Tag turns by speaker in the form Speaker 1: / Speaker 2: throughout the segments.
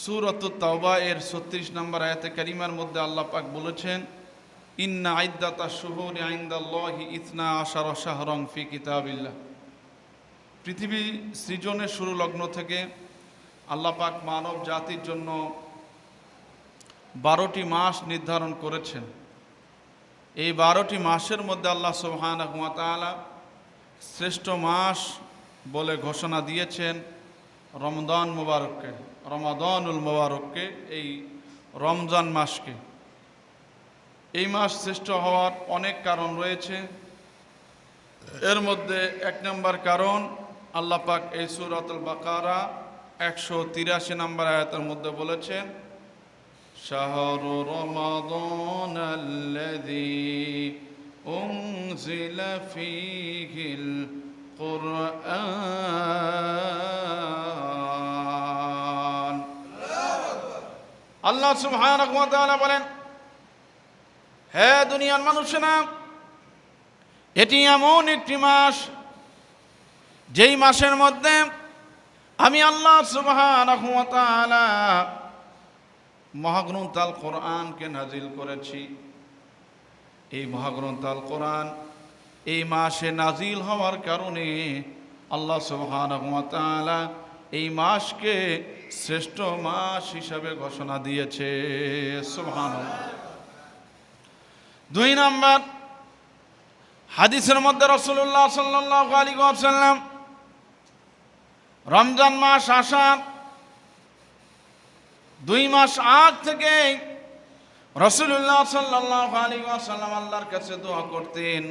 Speaker 1: সুরত তাওবা এর ছত্রিশ নম্বর আয়াতে কারিমার মধ্যে আল্লাহ পাক বলেছেন, ইন্না আইদাতা শুহুর আইন্দাল্লাহি ইতনা আশার শাহরং ফি কিতাবিল্লাহ। পৃথিবী সৃজনের শুরু লগ্ন থেকে আল্লাহ পাক মানব জাতির জন্য বারোটি মাস নির্ধারণ করেছেন। এই বারোটি মাসের মধ্যে আল্লাহ সুবহানাহু শ্রেষ্ঠ মাস বলে ঘোষণা দিয়েছেন রমদান মুবারককে। রমাদানুল মুবারককে, এই রমজান মাসকে। এই মাস শ্রেষ্ঠ হওয়ার অনেক কারণ রয়েছে। এর মধ্যে এক নম্বর কারণ, আল্লাহ পাক এই সুরাতুল বাকারা একশো তিরাশি নম্বর আয়াতের মধ্যে বলেছেন, শাহরু রমাদান আল্লাযী উনজিলা ফীহিল আল্লাহ ওয়া বলেন, হে দুনিয়ার মানুষেরা, এটি এমন একটি মাস, যেই মাসের মধ্যে আমি আল্লাহ তাআলা মহাগ্রন্থ আল কোরআনকে নাজিল করেছি। এই মহাগ্রন্থ আল কোরআন এই মাসে নাজিল হওয়ার কারণে আল্লাহ তাআলা এই মাসকে শ্রেষ্ঠ মাস হিসাবে ঘোষণা দিয়েছে। সুবহানাল্লাহ। দুই নাম্বার, হাদিসের মধ্যে রসুল্লাহ সাল্লাহ আলী সাল্লাম রমজান মাস আসার দুই মাস আগ থেকে রসুল্লাহ সাল্লাহ আলী সাল্লাম আল্লাহর কাছে দোয়া করতেন,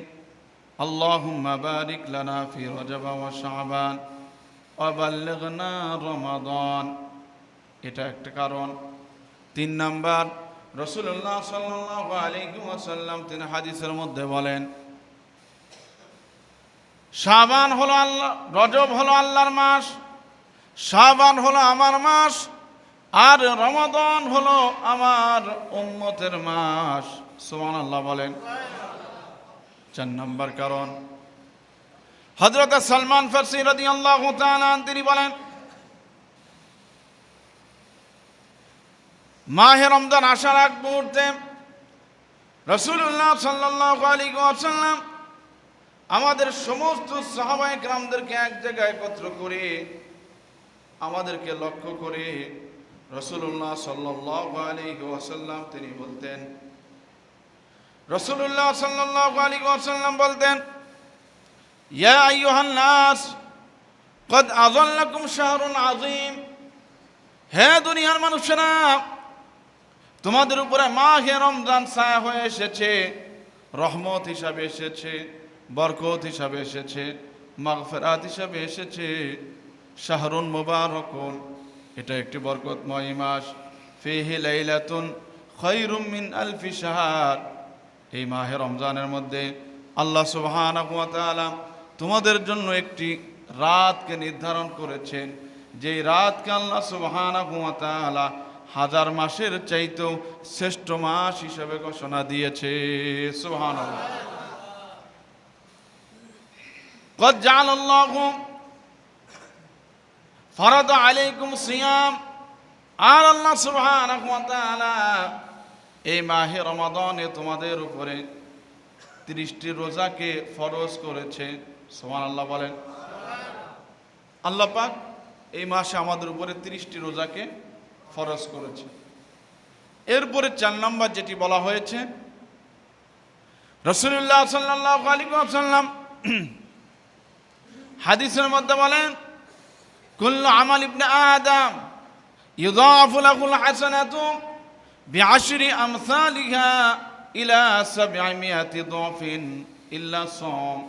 Speaker 1: আল্লাহুম্মা বারিক লানা ফি রজব ওয়া শাবান। ওয়া বাল্লিগনা রমাদান। এটা একটা কারণ। তিন নাম্বার রসুল্লাহ সাল্লাহ আলাইহি ওয়াসাল্লাম তিনি হাদিসের মধ্যে বলেন, শাবান হলো আল্লাহ, রজব হলো আল্লাহর মাস, শাবান হলো আমার মাস, আর রমাদান হলো আমার উম্মতের মাস। সুবহান আল্লাহ বলেন। চার নম্বর কারণ হজরত সালমান ফার্সি রদি আল্লাহ তিনি বলেন, মাহে রমজান আসার আগ মুহূর্তে রসুল্লাহ সাল্লাহ আলী আসাল্লাম আমাদের সমস্ত সাহাবাই গ্রামদেরকে এক জায়গায় একত্র করে আমাদেরকে লক্ষ্য করে রসুল্লাহ সাল্লাহ আলী ওয়াসাল্লাম তিনি বলতেন রসুল্লাহ সাল্লাহ আলী ওয়াসাল্লাম বলতেন ইয়া আইয়ুহান নাস, কদ আযাল্লাকুম শাহরুন আযীম। হে দুনিয়ার মানুষেরা, তোমাদের উপরে মাহে রমজান ছায়া হয়ে এসেছে, রহমত হিসাবে এসেছে, বরকত হিসাবে এসেছে, মাগফেরাত হিসাবে এসেছে। শাহরুন মুবারকুন, এটা একটি বরকতময় মাস। ফিহি লাইলাতুন খৈরুম মিন আলফি শাহার। এই মাহে রমজানের মধ্যে আল্লাহ সুবহানাহু ওয়া তাআলা তোমাদের জন্য একটি রাতকে নির্ধারণ করেছেন যেই রাতকে আল্লাহ সুবহানাহু ওয়া তাআলা হাজার মাসের চাইতেও শ্রেষ্ঠ মাস হিসেবে ঘোষণা দিয়েছে সুবহানাল্লাহ قد جعل الله فرض عليكم صيام আর আল্লাহ সুবহানাহু ওয়া তাআলা এই মাহে রমাদানে তোমাদের উপরে তিরিশটি রোজাকে ফরজ করেছে সোমান আল্লাহ বলেন। আল্লাহ পাক এই মাসে আমাদের উপরে তিরিশটি রোজাকে ফরজ করেছে। এরপরে চার নম্বর যেটি বলা হয়েছে রসুল্লাহ হাদিসের মধ্যে বলেন, কুল্লু আমাল ইবনে আদম ইউদাফু লাহুল হাসানাতু বিআশরি আমসালিহা ইলা ইল্লা সাম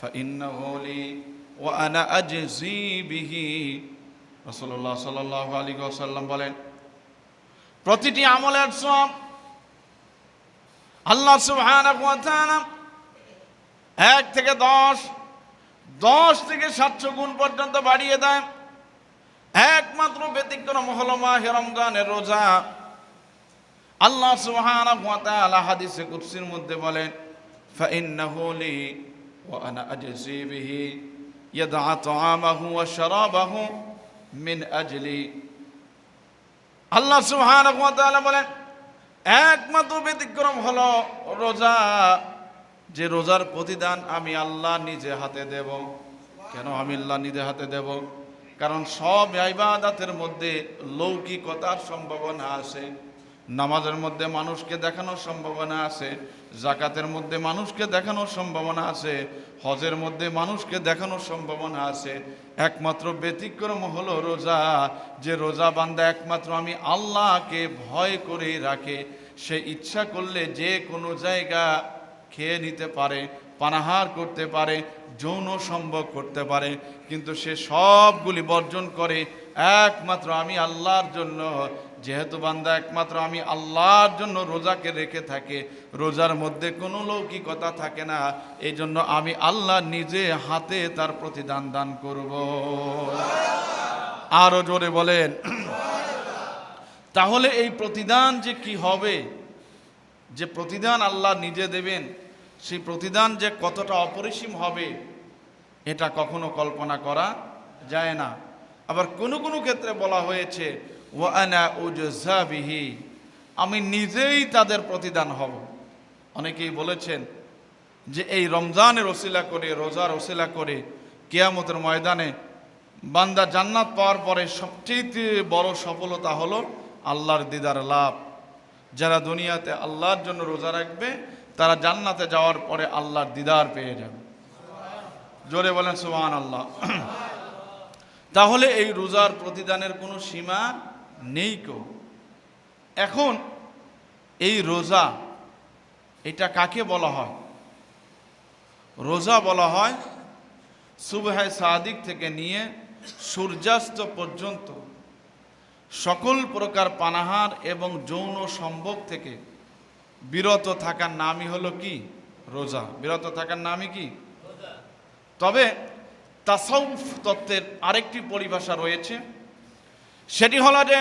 Speaker 1: فإنه لي وأنا أجزي به রাসূলুল্লাহ সাল্লাল্লাহু আলাইহি ওয়াসাল্লাম বলেন প্রতিটি আমলের সব আল্লাহ সুবহানাহু ওয়া তাআলা এক থেকে দশ দশ থেকে সাতশো গুণ পর্যন্ত বাড়িয়ে দেয় একমাত্র ব্যতিক্রম হলো মাহে রমজানের রোজা আল্লাহ সুবহানাহু ওয়া তাআলা হাদিসে কুদসির মধ্যে বলেন ফাইন্নাহু লি আজজি বিহি ইয়াদআ তাআমাহু ওয়া শারাবাহু মিন আজলি আল্লাহ তাআলা বলেন, একমাত্র ব্যতিক্রম হলো রোজা। যে রোজার প্রতিদান আমি আল্লাহ নিজে হাতে দেব। কেন আমি আল্লাহ নিজে হাতে দেব? কারণ সব ইবাদাতের মধ্যে লৌকিকতার সম্ভাবনা আছে। নামাজের মধ্যে মানুষকে দেখানোর সম্ভাবনা আছে জাকাতের মধ্যে মানুষকে দেখানোর সম্ভাবনা আছে, হজের মধ্যে মানুষকে দেখানোর সম্ভাবনা আছে। একমাত্র ব্যতিক্রম হলো রোজা। যে রোজা বান্দা একমাত্র আমি আল্লাহকে ভয় করে রাখে, সে ইচ্ছা করলে যে কোনো জায়গা খেয়ে নিতে পারে, পানাহার করতে পারে, যৌন সম্ভব করতে পারে, কিন্তু সে সবগুলি বর্জন করে একমাত্র আমি আল্লাহর জন্য যেহেতু বান্দা একমাত্র আমি আল্লাহর জন্য রোজাকে রেখে থাকে, রোজার মধ্যে কোনো লৌকিকতা থাকে না এই জন্য আমি আল্লাহ নিজে হাতে তার প্রতিদান দান করব। আরও জোরে বলেন। তাহলে এই প্রতিদান যে কি হবে? যে প্রতিদান আল্লাহ নিজে দেবেন, সেই প্রতিদান যে কতটা অপরিসীম হবে, এটা কখনো কল্পনা করা যায় না। আবার কোনো কোনো ক্ষেত্রে বলা হয়েছে ওয়ানা উজাবিহি আমি নিজেই তাদের প্রতিদান হব। অনেকেই বলেছেন যে এই রমজানের ওসিলা করে, রোজার ওসিলা করে কেয়ামতের ময়দানে বান্দা জান্নাত পাওয়ার পরে সবচেয়ে বড় সফলতা হলো আল্লাহর দিদার লাভ। যারা দুনিয়াতে আল্লাহর জন্য রোজা রাখবে, তারা জান্নাতে যাওয়ার পরে আল্লাহর দিদার পেয়ে যাবে। জোরে বলেন সুবহান আল্লাহ তাহলে এই রোজার প্রতিদানের কোনো সীমা নেই কো। এখন এই রোজা এটা কাকে বলা হয়? রোজা বলা হয় সুবহায় সাদিক থেকে নিয়ে সূর্যাস্ত পর্যন্ত সকল প্রকার পানাহার এবং যৌন সম্ভোগ থেকে বিরত থাকার নামই হলো কি? রোজা। বিরত থাকার নামই কি? তবে তাসাউফ তত্ত্বের আরেকটি পরিভাষা রয়েছে। সেটি হলো যে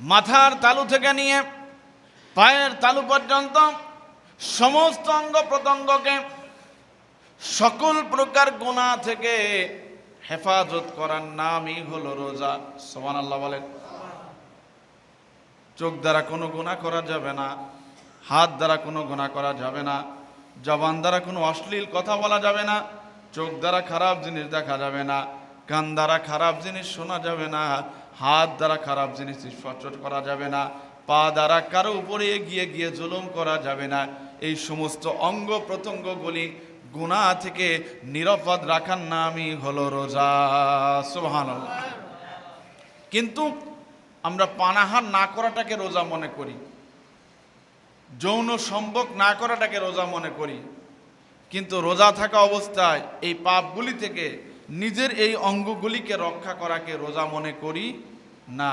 Speaker 1: মাথার তালু থেকে নিয়ে পায়ের তালু পর্যন্ত সমস্ত অঙ্গ প্রত্যঙ্গকে সকল প্রকার গোনা থেকে হেফাজত করার নামই হলো রোজা। সোমান আল্লাহ বলেন। চোখ দ্বারা কোনো গুণা করা যাবে না, হাত দ্বারা কোনো গুণা করা যাবে না, জবান দ্বারা কোনো অশ্লীল কথা বলা যাবে না, চোখ দ্বারা খারাপ জিনিস দেখা যাবে না, কান দ্বারা খারাপ জিনিস শোনা যাবে না হাত দ্বারা খারাপ জিনিস স্পর্শ করা যাবে না, পা দ্বারা কারও উপরে গিয়ে গিয়ে জুলুম করা যাবে না। এই সমস্ত অঙ্গ প্রত্যঙ্গগুলি গুণা থেকে নিরাপদ রাখার নামই হলো রোজা। সুবহান কিন্তু আমরা পানাহার না করাটাকে রোজা মনে করি। যৌন সম্ভব না করাটাকে রোজা মনে করি। কিন্তু রোজা থাকা অবস্থায় এই পাপগুলি থেকে নিজের এই অঙ্গগুলিকে রক্ষা করাকে রোজা মনে করি না।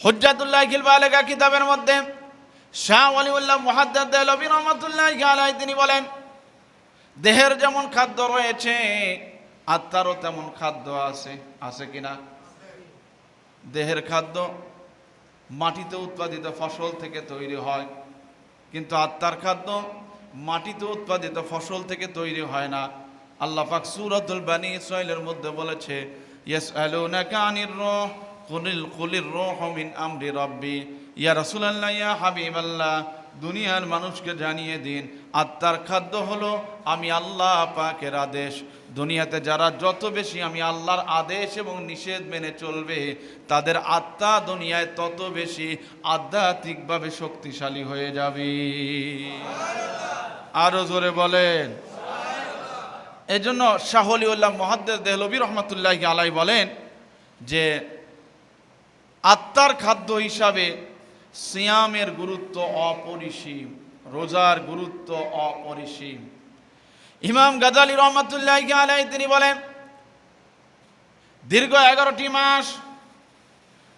Speaker 1: হজ্জাতুল্লাহ খিলবা আলেগা কিতাবের মধ্যে শাহ আলিউল্লাহ মহাদ্দাদ রহমতুল্লাহ আলাই তিনি বলেন, দেহের যেমন খাদ্য রয়েছে, আত্মারও তেমন খাদ্য আছে আছে কিনা? দেহের খাদ্য মাটিতে উৎপাদিত ফসল থেকে তৈরি হয়, কিন্তু আত্মার খাদ্য মাটিতে উৎপাদিত ফসল থেকে তৈরি হয় না। আল্লাহ পাক সুরাতুল বানি ইসরাইলের মধ্যে বলেছে ইয়েস আলুনাকা আনির রূহ কুলিল কুলির রূহ মিন আমরি রাব্বি। ইয়া রাসূলুল্লাহ, ইয়া হাবিবাল্লাহ, দুনিয়ার মানুষকে জানিয়ে দিন আত্মার খাদ্য হলো আমি আল্লাহ পাকের আদেশ। দুনিয়াতে যারা যত বেশি আমি আল্লাহর আদেশ এবং নিষেধ মেনে চলবে, তাদের আত্মা দুনিয়ায় তত বেশি আধ্যাত্মিকভাবে শক্তিশালী হয়ে যাবে। আরও জোরে বলেন। এই জন্য শাহলিউল্লাহ মহাদ্দের দেহলবী রহমতুল্লাহ আলাই বলেন যে আত্মার খাদ্য হিসাবে সিয়ামের গুরুত্ব অপরিসীম, রোজার গুরুত্ব অপরিসীম। ইমাম গাজালি রহমতুল্লাহ আলাই তিনি বলেন, দীর্ঘ এগারোটি মাস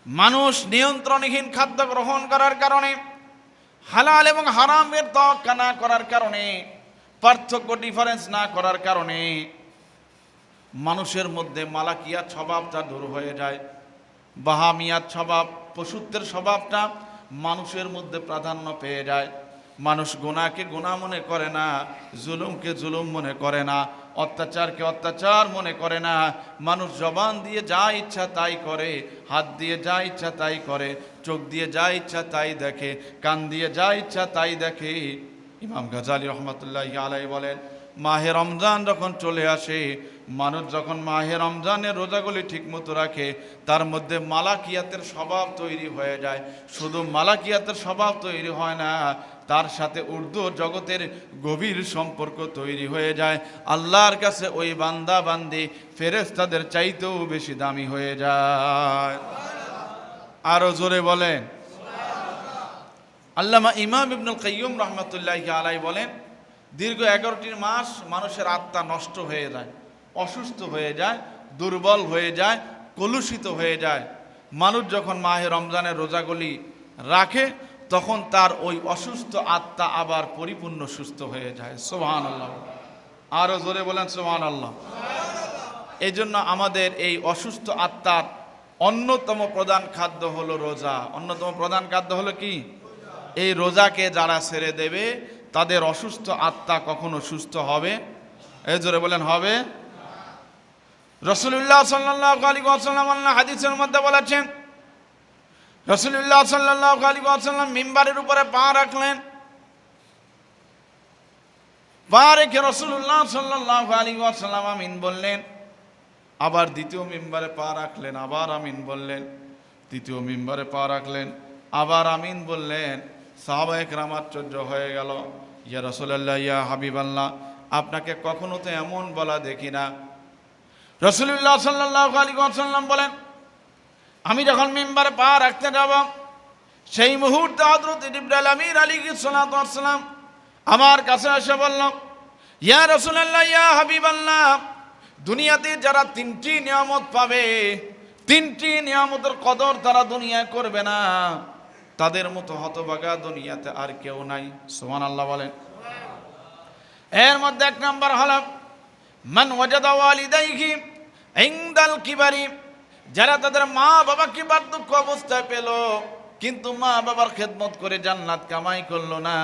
Speaker 1: মানুষ নিয়ন্ত্রণহীন খাদ্য গ্রহণ করার কারণে, হালাল এবং হারামের তক্কা না করার কারণে পার্থক্য ডিফারেন্স না করার কারণে মানুষের মধ্যে মালাকিয়ার স্বভাবটা দূর হয়ে যায় বাহামিয়ার স্বভাব, পশুত্বের স্বভাবটা মানুষের মধ্যে প্রাধান্য পেয়ে যায়। মানুষ গোনাকে গোনা মনে করে না, জুলুমকে জুলুম মনে করে না, অত্যাচারকে অত্যাচার মনে করে না। মানুষ জবান দিয়ে যা ইচ্ছা তাই করে, হাত দিয়ে যা ইচ্ছা তাই করে, চোখ দিয়ে যা ইচ্ছা তাই দেখে, কান দিয়ে যা ইচ্ছা তাই দেখে। ইমাম গাজালি রহমতুল্লাহ আলাই বলেন, মাহে রমজান যখন চলে আসে, মানুষ যখন মাহে রমজানের রোজাগুলি ঠিকমতো রাখে, তার মধ্যে মালাকিয়াতের স্বভাব তৈরি হয়ে যায়। শুধু মালাকিয়াতের স্বভাব তৈরি হয় না, তার সাথে উর্দু জগতের গভীর সম্পর্ক তৈরি হয়ে যায়। আল্লাহর কাছে ওই বান্দা বান্দি ফেরেস তাদের চাইতেও বেশি দামি হয়ে যায়। আরও জোরে বলেন আল্লামা ইমাম ইবনুল কাইয়ুম রহমতুল্লাহ আলাই বলেন, দীর্ঘ এগারোটি মাস মানুষের আত্মা নষ্ট হয়ে যায়, অসুস্থ হয়ে যায়, দুর্বল হয়ে যায়, কলুষিত হয়ে যায়। মানুষ যখন মাহে রমজানের রোজাগুলি রাখে, তখন তার ওই অসুস্থ আত্মা আবার পরিপূর্ণ সুস্থ হয়ে যায়। সোহান আল্লাহ আরও জোরে বলেন সোহান আল্লাহ এই জন্য আমাদের এই অসুস্থ আত্মার অন্যতম প্রধান খাদ্য হলো রোজা। অন্যতম প্রধান খাদ্য হলো কি? এই রোজাকে যারা ছেড়ে দেবে, তাদের অসুস্থ আত্মা কখনো সুস্থ হবে? এই জোরে বলেন, হবে? রসুল্লাহ সাল্লাহ আলী আসাল্লাম আল্লাহ হাদিসের মধ্যে বলেছেন রসুল্লাহ সাল্লাহ আলী আসাল্লাম মিম্বারের উপরে পা রাখলেন। পা রেখে রসুল্লাহ সাল্লাহ আলী আসাল্লাম আমিন বললেন, আবার দ্বিতীয় মিম্বারে পা রাখলেন, আবার আমিন বললেন, তৃতীয় মিম্বারে পা রাখলেন, আবার আমিন বললেন সাহাবায়ক রামাশ্চর্য হয়ে গেল, ইয়া রসুল্লাহ ইয়া হাবিব আল্লাহ আপনাকে কখনো তো এমন বলা দেখি না। রসুল্লাহ সাল্লাহ আলী সাল্লাম বলেন, আমি যখন মেম্বারে পা রাখতে যাব, সেই মুহূর্তে হজরত ইব্রাহিম আমির আলী সালাম আমার কাছে এসে বলল, ইয়া রসুল্লাহ ইয়া হাবিব আল্লাহ দুনিয়াতে যারা তিনটি নিয়ামত পাবে, তিনটি নিয়ামতের কদর তারা দুনিয়ায় করবে না। তাদের মতো হতবাগা দুনিয়াতে আর কেউ নাই। সোমান আল্লাহ বলেন। এর মধ্যে এক নাম্বার হল মান ওয়াজাদা ইনদাল কিবারি যারা তাদের মা বাবাকে বার্ধক্য অবস্থায় পেল, কিন্তু মা বাবার খেদমত করে জান্নাত কামাই করল না।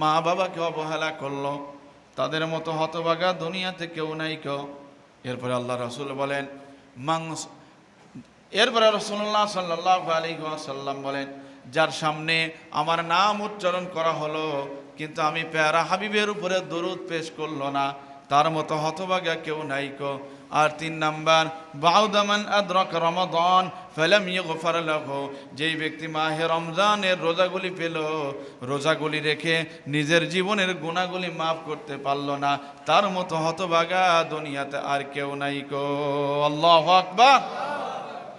Speaker 1: মা বাবাকে অবহেলা করল, তাদের মতো হতবাগা দুনিয়াতে কেউ নাই কেউ এরপরে আল্লাহ রসুল বলেন মাংস এরপরে রসুল্লাহ সাল্লাহ আলী সাল্লাম বলেন, যার সামনে আমার নাম উচ্চারণ করা হলো, কিন্তু আমি প্যারা হাবিবের উপরে দরুদ পেশ করল না, তার মতো হতভাগা কেউ নাই কো। আর তিন নাম্বার বাউদামান আদ্রক রমাদন ফেলাম ইয়গফার লাহু। যেই ব্যক্তি মাহে রমজানের রোজাগুলি পেল, রোজাগুলি রেখে নিজের জীবনের গুণাগুলি মাফ করতে পারল না, তার মতো হতভাগা দুনিয়াতে আর কেউ নাই কো। আল্লাহ আকবার।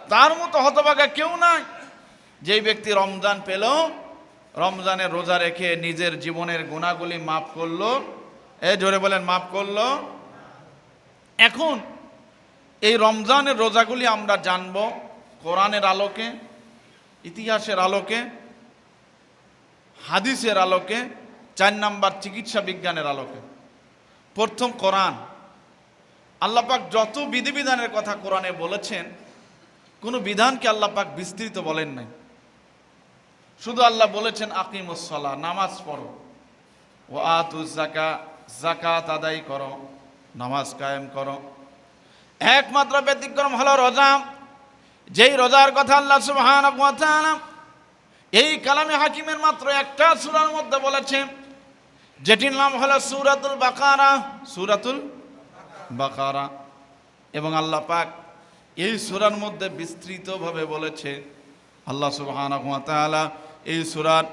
Speaker 1: তার মতো হতভাগা কেউ নাই। যেই ব্যক্তি রমজান পেল রমজানের রোজা রেখে নিজের জীবনের গুণাগুলি মাফ করল। এ জোরে বলেন, মাফ করল। এখন এই রমজানের রোজাগুলি আমরা জানব কোরআনের আলোকে, ইতিহাসের আলোকে, হাদিসের আলোকে, চার নাম্বার চিকিৎসা বিজ্ঞানের আলোকে। প্রথম কোরআন। আল্লাপাক যত বিধিবিধানের কথা কোরআনে বলেছেন কোনো বিধানকে আল্লাপাক বিস্তৃত বলেন নাই। শুধু আল্লাহ বলেছেন আকিমুসলা নামাজ পড়ো। ও আতু জাকা জাকাত আদায় করো, নামাজ কায়েম করো। একমাত্র ব্যতিক্রম হলো রোজা। যেই রোজার কথা আল্লাহ ওয়া এই কালামে হাকিমের মাত্র একটা সুরার মধ্যে বলেছে যেটির নাম হলো সুরাতুল বাকারা, সূরাতুল বাকারা। এবং আল্লাহ পাক এই সুরার মধ্যে বিস্তৃতভাবে বলেছে আল্লাহ সুবহানাহু এই সুরার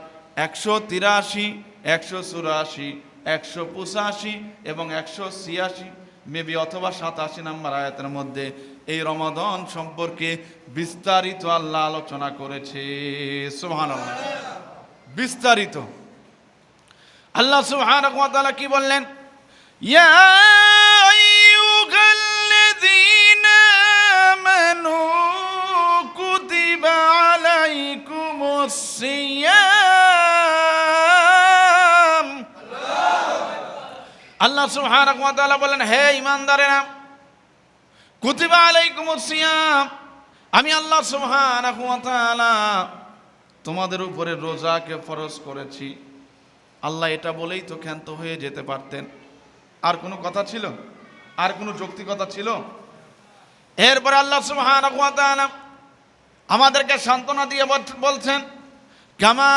Speaker 1: একশো তিরাশি, একশো চুরাশি, একশো পঁচাশি এবং একশো ছিয়াশি মেবি অথবা সাতাশি নাম্বার আয়াতের মধ্যে এই রমাদন সম্পর্কে বিস্তারিত আল্লাহ আলোচনা করেছে। সুবহান বিস্তারিত। আল্লাহ সুবহান কি বললেন? ইয়া সিয়াম। আল্লাহ সুবহানাহু ওয়া তাআলা বলেন, হে ঈমানদারেরা, কুতিবা আলাইকুমুস সিয়াম। আমি আল্লাহ সুবহানাহু ওয়া তাআলা তোমাদের উপরে রোজাকে ফরজ করেছি। আল্লাহ এটা বলেই তো ক্ষান্ত হয়ে যেতে পারতেন। আর কোনো কথা ছিল? আর কোনো যৌক্তিকতা ছিল? এরপরে আল্লাহ সুবহানাহু ওয়া তাআলা আমাদেরকে সান্ত্বনা দিয়ে বলছেন কামা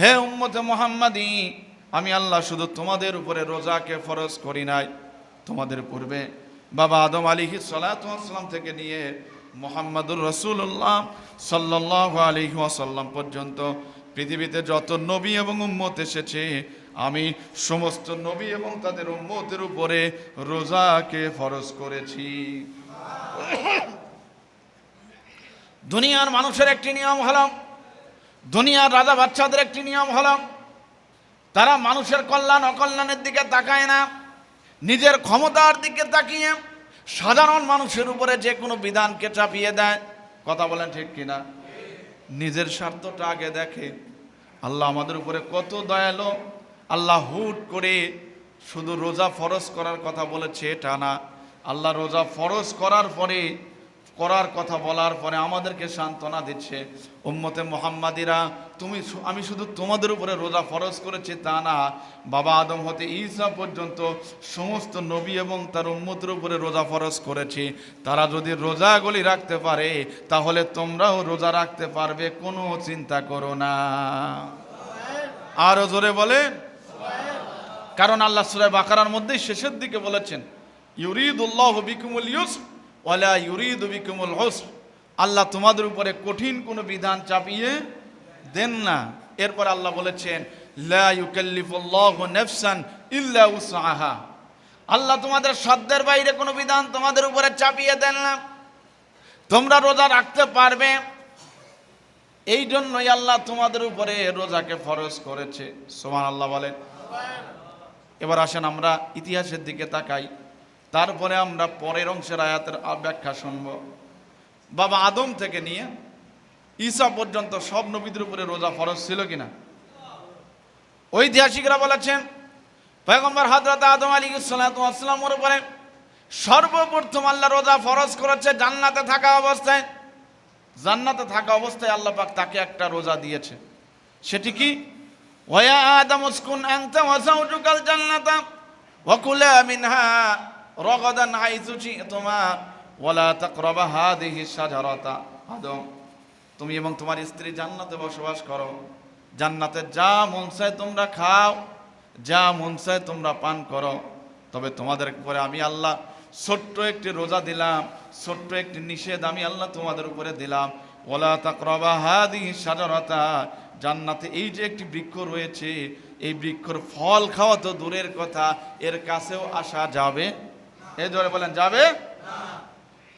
Speaker 1: হে উম্মতে মুহাম্মাদি, আমি আল্লাহ শুধু তোমাদের উপরে রোজাকে ফরজ করি নাই। তোমাদের পূর্বে বাবা আদম আলিহি সালাম থেকে নিয়ে মোহাম্মদুর রসুল্লাহ সাল্লাহ আলিহি ওয়াসাল্লাম পর্যন্ত পৃথিবীতে যত নবী এবং উম্মত এসেছে, আমি সমস্ত নবী এবং তাদের উম্মতের উপরে রোজাকে ফরজ করেছি। দুনিয়ার মানুষের একটি নিয়ম হলো, দুনিয়ার রাজা বাচ্চাদের একটি নিয়ম হলো, তারা মানুষের কল্যাণ, অকল্যাণের দিকে তাকায় না, নিজের ক্ষমতার দিকে তাকিয়ে সাধারণ মানুষের উপরে যে কোনো বিধানকে চাপিয়ে দেয়। কথা বলেন ঠিক কিনা? নিজের স্বার্থটা আগে দেখে। আল্লাহ আমাদের উপরে কত দয়ালু। আল্লাহ হুট করে শুধু রোজা ফরজ করার কথা বলেছে, এটা না। আল্লাহ রোজা ফরজ করার পরে করার কথা বলার পরে আমাদেরকে সান্ত্বনা দিচ্ছে, উম্মতে মোহাম্মাদিরা, তুমি আমি শুধু তোমাদের উপরে রোজা ফরজ করেছি তা না। বাবা আদম হতে ঈসা পর্যন্ত সমস্ত নবী এবং তার উম্মতের উপরে রোজা ফরজ করেছি। তারা যদি রোজাগুলি রাখতে পারে, তাহলে তোমরাও রোজা রাখতে পারবে, কোনো চিন্তা করো না। আরও জোরে বলে কারণ আল্লাহ সুরায় বাকারার মধ্যেই শেষের দিকে বলেছেন, ইউরিদুল্লাহ বিকুমুল ইউস ওয়ালা ইউরিদ বিকুমুল হোস আল্লাহ তোমাদের উপরে কঠিন কোনো বিধান চাপিয়ে দেন না। এরপর আল্লাহ বলেছেন আল্লাহ তোমাদের সাধ্যের বাইরে কোনো বিধান তোমাদের উপরে চাপিয়ে দেন না। তোমরা রোজা রাখতে পারবে। এই জন্যই আল্লাহ তোমাদের উপরে রোজাকে ফরজ করেছে। সোমান আল্লাহ বলেন। এবার আসেন আমরা ইতিহাসের দিকে তাকাই। তারপরে আমরা পরের অংশের আয়াতের ব্যাখ্যা শুনব। বাবা আদম থেকে নিয়ে ঈসা পর্যন্ত সব নবীদের উপরে রোজা ফরজ ছিল কিনা? ঐতিহাসিকরা বলেছেন, পয়গম্বর হজরত আদম আলী সালামের উপরে সর্বপ্রথম আল্লাহ রোজা ফরজ করেছে জান্নাতে থাকা অবস্থায়। জান্নাতে থাকা অবস্থায় আল্লাহ পাক তাকে একটা রোজা দিয়েছে। সেটি কি? ওয়া আদম উসকুন আনতা ওয়া জান্নাতা ওয়া কুলা মিনহা। রগাদান হাইসু শি'তুমা ওয়ালা তাকরাবা হাদিহি শাজারাতা। আদম, তুমি এবং তোমার স্ত্রী জান্নাতে বসবাস করো। জান্নাতে যা মন তোমরা খাও, যা মন তোমরা পান করো। তবে তোমাদের উপরে আমি আল্লাহ ছোট্ট একটি রোজা দিলাম, ছোট্ট একটি নিষেধ আমি আল্লাহ তোমাদের উপরে দিলাম। ওলা তাকরবা হাদি সাজারতা জান্নাতে এই যে একটি বৃক্ষ রয়েছে, এই বৃক্ষর ফল খাওয়া তো দূরের কথা, এর কাছেও আসা যাবে। এই ধরে বলেন, যাবে?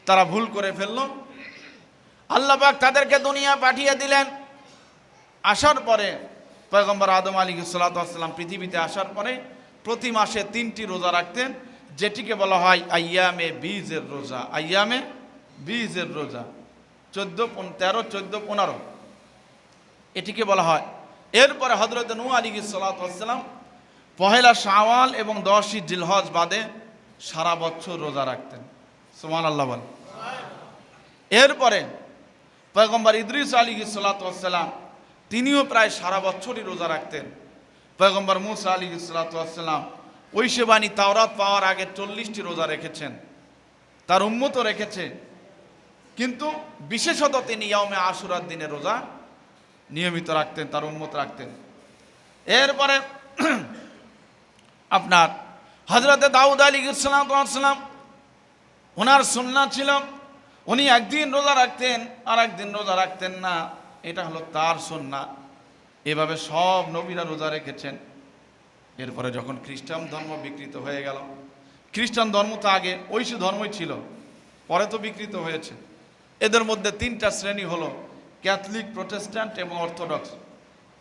Speaker 1: তারা ভুল করে ফেলল। আল্লাহ পাক তাদেরকে দুনিয়া পাঠিয়ে দিলেন। আসার পরে পয়গম্বর আদম আলী সাল্লাম পৃথিবীতে আসার পরে প্রতি মাসে তিনটি রোজা রাখতেন, যেটিকে বলা হয় আইয়ামে বীজের রোজা। আইয়ামে বীজের রোজা। চোদ্দ তেরো, চোদ্দ পনেরো। এটিকে বলা হয়। এরপরে হজরত নু আলী সাল্লাম পহেলা শাওয়াল এবং দশই জিলহজ বাদে সারা বছর রোজা রাখতেন। সুমান আল্লাহ বল এরপরে পয়গম্বর ইদ্রিস আলী সাল্লাম তিনিও প্রায় সারা বছরই রোজা রাখতেন। পয়গম্বর মুসা আলী সাল্লাম ঐশবাণী তাওরাত পাওয়ার আগে চল্লিশটি রোজা রেখেছেন। তার উন্মত রেখেছে। কিন্তু বিশেষত তিনি ইয়মে আশুরার দিনে রোজা নিয়মিত রাখতেন, তার উন্মত রাখতেন। এরপরে আপনার হজরতে দাউদ আলী ইসলাম ওনার সুন্না ছিল, উনি একদিন রোজা রাখতেন আর একদিন রোজা রাখতেন না, এটা হলো তার সুন্না এভাবে সব নবীরা রোজা রেখেছেন। এরপরে যখন খ্রিস্টান ধর্ম বিকৃত হয়ে গেল, খ্রিস্টান ধর্ম তো আগে ঐশ ধর্মই ছিল, পরে তো বিকৃত হয়েছে। এদের মধ্যে তিনটা শ্রেণি হলো, ক্যাথলিক, প্রোটেস্ট্যান্ট এবং অর্থোডক্স।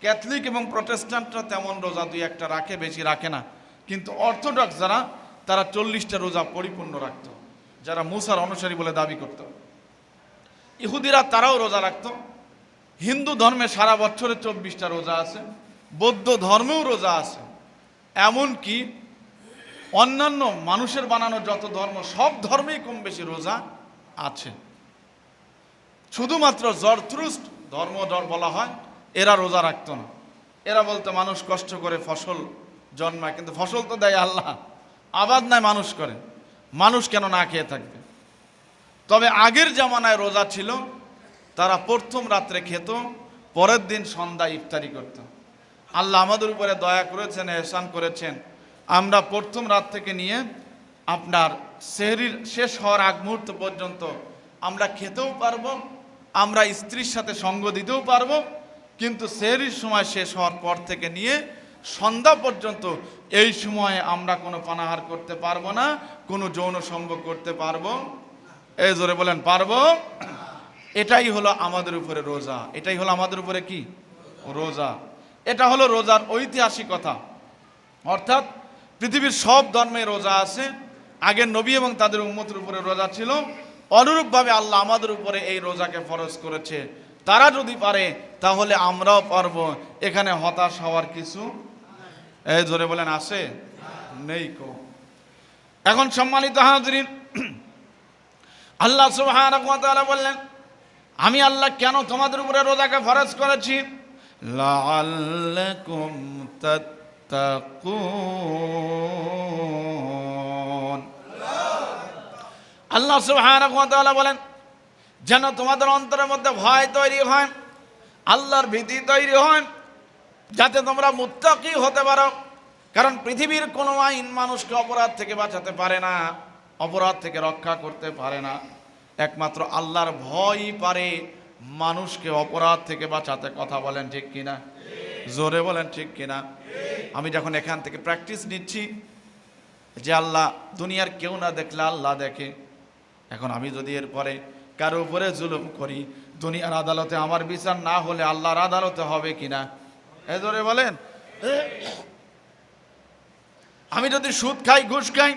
Speaker 1: ক্যাথলিক এবং প্রোটেস্ট্যান্টরা তেমন রোজা দুই একটা রাখে, বেশি রাখে না। কিন্তু অর্থোডক্স যারা, তারা চল্লিশটা রোজা পরিপূর্ণ রাখত, যারা মুসার অনুসারী বলে দাবি করত। ইহুদিরা তারাও রোজা রাখত। হিন্দু ধর্মে সারা বছরে চব্বিশটা রোজা আছে, বৌদ্ধ ধর্মেও রোজা আছে। এমনকি অন্যান্য মানুষের বানানো যত ধর্ম, সব ধর্মেই কম বেশি রোজা আছে। শুধুমাত্র জরথ্রুস্ট ধর্ম বলা হয়, এরা রোজা রাখতো না। এরা বলতো, মানুষ কষ্ট করে ফসল জন্মায়, কিন্তু ফসল তো দেয় আল্লাহ। আবাদ নাই মানুষ করে। মানুষ কেন না খেয়ে থাকবে? তবে আগের জামানায় রোজা ছিল, তারা প্রথম রাত্রে খেত, পরের দিন সন্ধ্যা ইফতারি করত। আল্লাহ আমাদের উপরে দয়া করেছেন, এহসান করেছেন। আমরা প্রথম রাত থেকে নিয়ে আপনার সেহরির শেষ হওয়ার আগ মুহূর্ত পর্যন্ত আমরা খেতেও পারব, আমরা স্ত্রীর সাথে সঙ্গ দিতেও পারব, কিন্তু সেহরির সময় শেষ হওয়ার পর থেকে নিয়ে সন্ধ্যা পর্যন্ত এই সময়ে আমরা কোনো পানাহার করতে পারব না, কোনো যৌন সঙ্গ করতে পারব। এই জোরে বলেন, পারব? এটাই হলো আমাদের উপরে রোজা। এটাই হলো আমাদের উপরে কি? রোজা। এটা হলো রোজার ঐতিহাসিকতা অর্থাৎ পৃথিবীর সব ধর্মে রোজা আছে। আগের নবী এবং তাদের উম্মতের উপরে রোজা ছিল। অনুরূপভাবে আল্লাহ আমাদের উপরে এই রোজাকে ফরজ করেছে। তারা যদি পারে, তাহলে আমরাও পারব। এখানে হতাশ হওয়ার কিছু এই জোরে বলেন, আছে? নেই কো। এখন সম্মানিত হাজরিন, আল্লাহ তাআলা বললেন, আমি আল্লাহ কেন তোমাদের উপরে রোজাকে ফরজ করেছি? আল্লাহ তাআলা বলেন, যেন তোমাদের অন্তরের মধ্যে ভয় তৈরি হয়, আল্লাহর ভীতি তৈরি হয় যাতে তোমরা মুত্তাকি হতে পারো। কারণ পৃথিবীর কোনো আইন মানুষকে অপরাধ থেকে বাঁচাতে পারে না, অপরাধ থেকে রক্ষা করতে পারে না। একমাত্র আল্লাহর ভয়ই পারে মানুষকে অপরাধ থেকে বাঁচাতে। কথা বলেন ঠিক কিনা? জোরে বলেন ঠিক কিনা? আমি যখন এখান থেকে প্র্যাকটিস নিচ্ছি যে আল্লাহ দুনিয়ার কেউ না দেখলে আল্লাহ দেখে। এখন আমি যদি এরপরে কারও উপরে জুলুম করি, দুনিয়ার আদালতে আমার বিচার না হলে আল্লাহর আদালতে হবে কিনা? এ ধরে বলেন। আমি যদি সুদ খাই, ঘুষ খাই,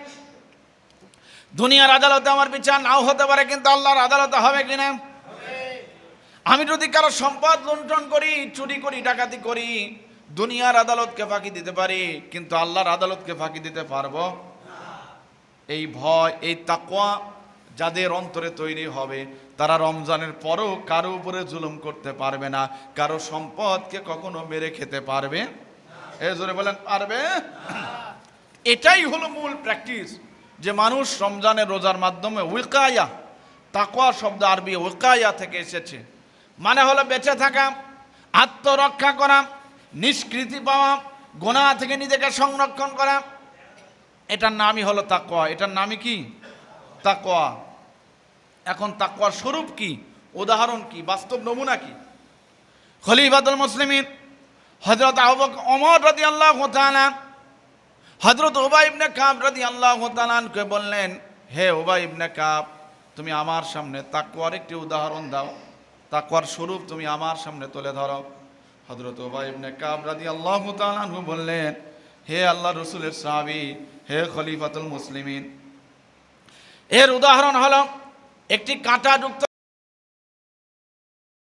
Speaker 1: দুনিয়ার আদালতে আমার বিচার নাও হতে পারে, কিন্তু আল্লাহর আদালতে হবে কিনা আমি যদি কারও সম্পদ লুণ্ঠন করি, চুরি করি, ডাকাতি করি, দুনিয়ার আদালতকে ফাঁকি দিতে পারি, কিন্তু আল্লাহর আদালতকে ফাঁকি দিতে পারব? এই ভয়, এই তাকওয়া যাদের অন্তরে তৈরি হবে, তারা রমজানের পরও কারও উপরে জুলুম করতে পারবে না, কারও সম্পদকে কখনো মেরে খেতে পারবে এ জোরে বলেন, পারবে? এটাই হলো মূল প্র্যাকটিস যে মানুষ রমজানের রোজার মাধ্যমে উইকায়া তাকওয়া শব্দ আরবি উইকায়া থেকে এসেছে। মানে হলো বেঁচে থাকা, আত্মরক্ষা করা, নিষ্কৃতি পাওয়া, গোনা থেকে নিজেকে সংরক্ষণ করা। এটার নামই হলো তাকওয়া। এটার নামই কি? তাকওয়া। এখন তাকওয়ার স্বরূপ কি? উদাহরণ কি? বাস্তব নমুনা কি? খলিফাতুল মুসলিমিন হজরত আহবক অমর রাদি আল্লাহ হজরত ওবা ইবনে কাব রাদি আল্লাহ কে বললেন, হে ওবা ইবনে কাব, তুমি আমার সামনে তাকওয়ার একটি উদাহরণ দাও। তাকওয়ার স্বরূপ তুমি আমার সামনে তুলে ধরো। হজরত ওবা ইবনে কাব রাদি আল্লাহ তালানহু বললেন, হে আল্লাহ রসুলের সাহাবি, হে খলিফাতুল মুসলিমিন। এর উদাহরণ হলো একটি কাঁটা কাঁটাযুক্ত